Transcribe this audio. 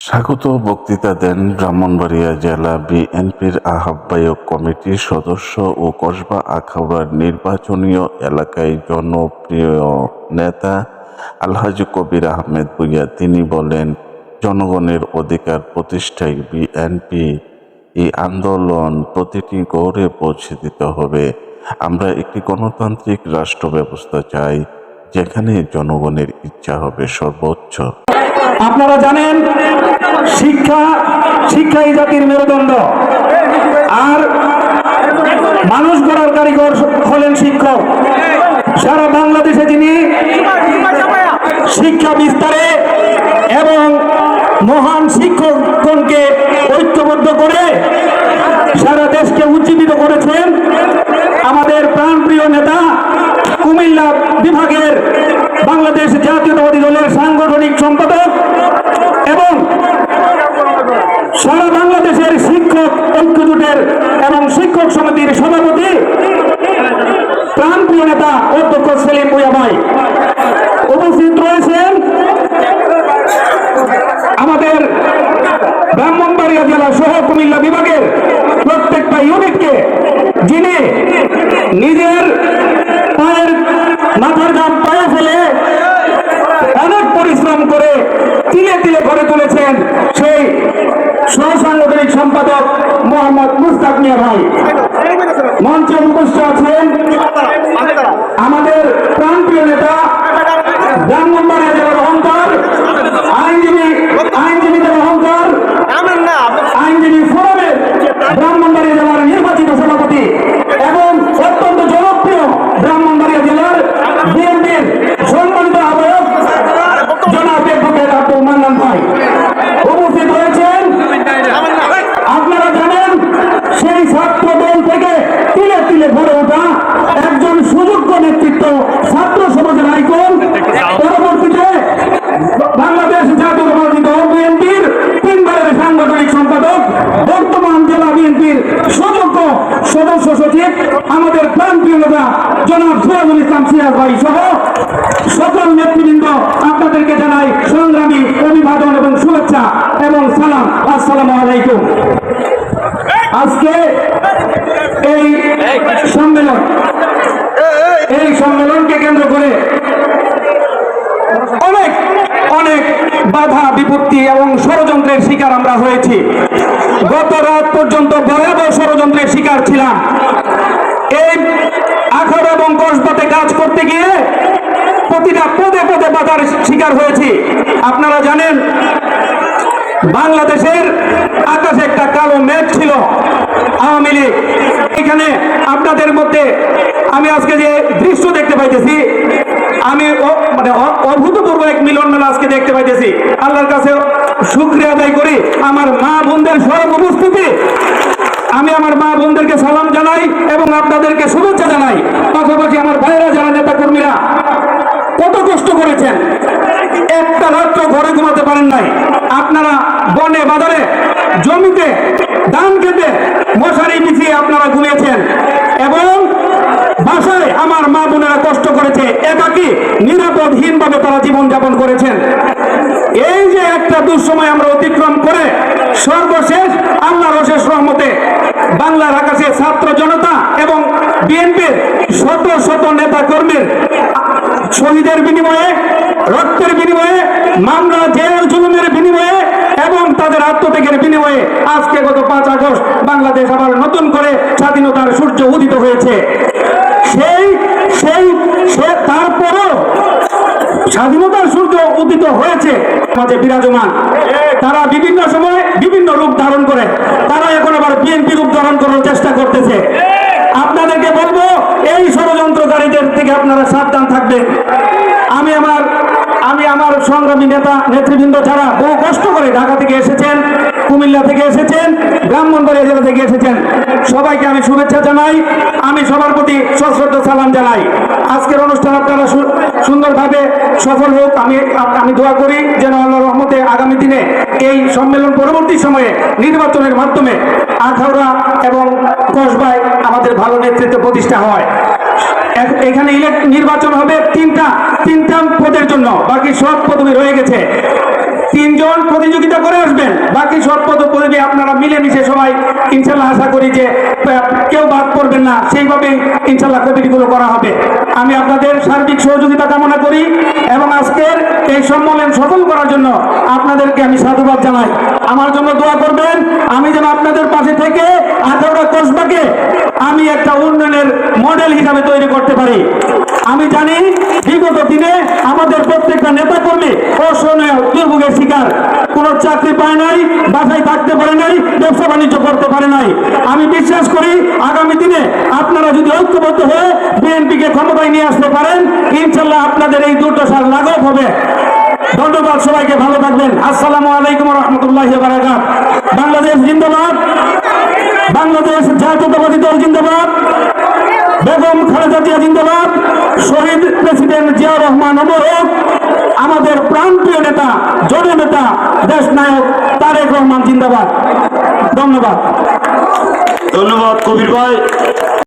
স্বাগত বক্তৃতা দেন ব্রাহ্মণবাড়িয়া জেলা বিএনপির আহ্বায়ক কমিটির সদস্য ও কসবা আখাউড়ার নির্বাচনীয় এলাকায় জনপ্রিয় নেতা আলহাজি কবির আহমেদ ভুইয়া। তিনি বলেন, জনগণের অধিকার প্রতিষ্ঠায় বিএনপি এই আন্দোলন প্রতিটি গৌরে পৌঁছে দিতে হবে। আমরা একটি গণতান্ত্রিক রাষ্ট্র ব্যবস্থা চাই, যেখানে জনগণের ইচ্ছা হবে সর্বোচ্চ। আপনারা জানেন, শিক্ষা শিক্ষা এই জাতির মেরুদণ্ড। আর মানুষ গড়ার কারিগর হলেন শিক্ষক। সারা বাংলাদেশে যিনি শিক্ষা বিস্তারে এবং মহান শিক্ষকগণকে ঐক্যবদ্ধ করে সারা দেশকে উজ্জীবিত করেছেন, আমাদের প্রাণপ্রিয় নেতা কুমিল্লা বিভাগের বাংলাদেশ জাতীয়তাবাদী দলের সাংগঠনিক সম্পাদক এবং সারা বাংলাদেশের শিক্ষক ঐক্যজোটের এবং শিক্ষক সমিতির সভাপতি প্রাণপ্রিয় নেতা অধ্যক্ষ সেলিম ভুয়া উপস্থিত রয়েছেন আমাদের ব্রাহ্মণবাড়িয়া জেলা সহ কুমিল্লা বিভাগের প্রত্যেকটা ইউনিটকে, যিনি নিজের পায়ের মাথার ঘাম পায়ে ফেলে অনেক পরিশ্রম করে তিলে তিলে করে তুলেছেন সেই সহসাংগঠনিক সম্পাদক মোহাম্মদ মুস্তাক মিয়া ভাই। মঞ্চে উপস্থিত আছেন আমাদের প্রান্তীয় নেতা ব্রাহ্মণবাড়িয়া জেলার অহংকার আইনজীবী আইনজীবীদের অহংকার আইনজীবী ফোরামের ব্রাহ্মণবাড়িয়া জেলার নির্বাচিত সভাপতি এবং অত্যন্ত জনপ্রিয় ব্রাহ্মণবাড়িয়া জেলার বিএনপির সম্মানিত আহ্বায়ক জনাব অ্যাডভোকেট আব্দুল মান্নান ভাই উপস্থিত হয়েছেন আপনারা জানেন সেই ছাত্র দল থেকে তিলে তিলে গড়ে ওঠা একজন সুযোগ্য নেতৃত্ব ছাত্র সমাজের আইকন পরবর্তীতে বাংলাদেশ জাতীয়তাবাদী দল বিএনপির তিনবারের সাংগঠনিক সম্পাদক বর্তমান জেলা বিএনপির সুযোগ্য সদস্য সচিব, আমাদের প্রান্তীয় নেতা জনাব সিরাজুল ইসলাম সিরাজ ভাই সহ সকল নেতৃবৃন্দ আপনাদেরকে জানাই সংগ্রামী অভিবাদন এবং শুভেচ্ছা এবং সালাম। আসসালামু আলাইকুম। আজকে এই সম্মেলন, এই সম্মেলনকে কেন্দ্র করে অনেক অনেক বাধা, বিপত্তি এবং ষড়যন্ত্রের শিকার আমরা হয়েছি। গত রাত পর্যন্ত ভয়াবহ ষড়যন্ত্রের শিকার ছিলাম। এই আখর এবং কসবাতে কাজ করতে গিয়ে প্রতিটা পদে পদে বাধার শিকার হয়েছি। আপনারা জানেন, বাংলাদেশের আকাশে একটা কালো মেঘ ছিল আওয়ামী লীগ। এখানে আপনাদের মধ্যে আমি আজকে যে দৃশ্য দেখতে পাইতেছি, আমি মানে অভূতপূর্ব এক মিলন মেলা আজকে দেখতে পাইতেছি। আল্লাহর কাছে শুক্রিয়া আদায় করি। আমার মা বোনদের সব উপস্থিতি। আমি আমার মা বোনদেরকে সালাম জানাই এবং আপনাদেরকে শুভেচ্ছা জানাই। পাশাপাশি আমার ভাইয়েরা, যারা নেতা কর্মীরা কত কষ্ট করেছেন? একটা রাত্র ঘরে ঘুমাতে পারেন নাই। আপনারা বনে, বাজারে, জমিতে, ধান খেতে, মশারি বিছিয়ে আপনারা ঘুমিয়েছেন। এবং বাসায় আমার মা বোনেরা কষ্ট করেছে, একাকি, নিরাপদহীনভাবে তারা জীবন যাপন করেছেন। এই যে একটা দুঃসময় আমরা অতিক্রম করে সর্বশেষ আল্লাহর অশেষ রহমতে বাংলার আকাশে ছাত্র জনতা এবং বিএনপির শত শত নেতা কর্মীর শহীদের বিনিময়ে, রক্তের বিনিময়ে, মামলা, জেল, জুলুমের বিনিময়ে এবং তাদের আত্মত্যাগের বিনিময়ে আজকে গত পাঁচ আগস্ট বাংলাদেশ আবার নতুন করে স্বাধীনতার সূর্য উদিত হয়েছে। সেই সেই, সে তারপরও স্বাধীনতার সূর্য উদিত হয়েছে। মাঝে বিরাজমান। তারা বিভিন্ন সময় বিভিন্ন রূপ ধারণ করে। তারা এখন আবার বিএনপি রূপ ধারণ করার চেষ্টা করতেছে। আপনাদেরকে বলব, এই ষড়যন্ত্রকারীদের থেকে আপনারা সাবধান থাকবেন। আমি আমার আমি আমার সংগ্রামী নেতা, নেতৃবৃন্দ যারা বহু কষ্ট করে ঢাকা থেকে এসেছেন, কুমিল্লা থেকে এসেছেন, ব্রাহ্মণবাড়িয়া জেলা থেকে এসেছেন। সবাইকে আমি শুভেচ্ছা জানাই। আমি সবার প্রতি সশ্রদ্ধ সালাম জানাই আজকের অনুষ্ঠান আপনারা সু- সুন্দরভাবে সফল হোক, আমি আমি দোয়া করি যেন আল্লাহ রহমতে আগামী দিনে এই সম্মেলন পরবর্তী সময়ে নির্বাচনের মাধ্যমে আখাউড়া এবং কসবায় আমাদের ভালো নেতৃত্ব প্রতিষ্ঠা হয়। এখ- এখানে ইলেক- নির্বাচন হবে তিনটা তিনটা পদের জন্য, বাকি সব পদবি রয়ে গেছে। তিনজন প্রতিযোগিতা করে আসবেন। বাকি সব পদ পদবি আপনারা মিলেমিশে সবাই ইনশাল্লাহ আশা করি যে কেউ বাদ করবেন না। সেইভাবে ইনশাল্লাহ কমিটিগুলো করা হবে। আমি আপনাদের সার্বিক সহযোগিতা কামনা করি এবং আজকের এই সম্মেলন সফল করার জন্য আপনাদেরকে আমি সাধুবাদ জানাই। আমার জন্য দোয়া করবেন। আমি যেন আপনাদের পাশে থেকে আঠারোটা কসবাকে আমি একটা উন্নয়নের মডেল হিসাবে তৈরি করতে পারি। আমি জানি বিগত দিনে আমাদের প্রত্যেকটা নেতা কর্মী অসহনীয় দুর্ভোগের শিকার। কোন চাকরি পায় নাই, বাসায় থাকতে পারে নাই, ব্যবসা বাণিজ্য করতে পারে নাই। আমি বিশ্বাস করি, আগামী দিনে আপনারা যদি ঐক্যবদ্ধ হয়ে বিএনপিকে ক্ষমতায় নিয়ে আসতে পারেন, ইনশাল্লাহ আপনাদের এই দুর্দশার লাঘব হবে। ধন্যবাদ সবাইকে, ভালো থাকবেন। আসসালামু আলাইকুম রহমতুল্লাহ বাংলাদেশ জিন্দাবাদ। বাংলাদেশ জাতীয়তাবাদী দল জিন্দাবাদ। বেগম খালেদা জিয়া জিন্দাবাদ। শহীদ প্রেসিডেন্ট জিয়া রহমান অমর। আমাদের প্রান্তীয় নেতা জননেতা দেশ নায়ক তারেক রহমান জিন্দাবাদ। ধন্যবাদ। ধন্যবাদ কবির ভাই।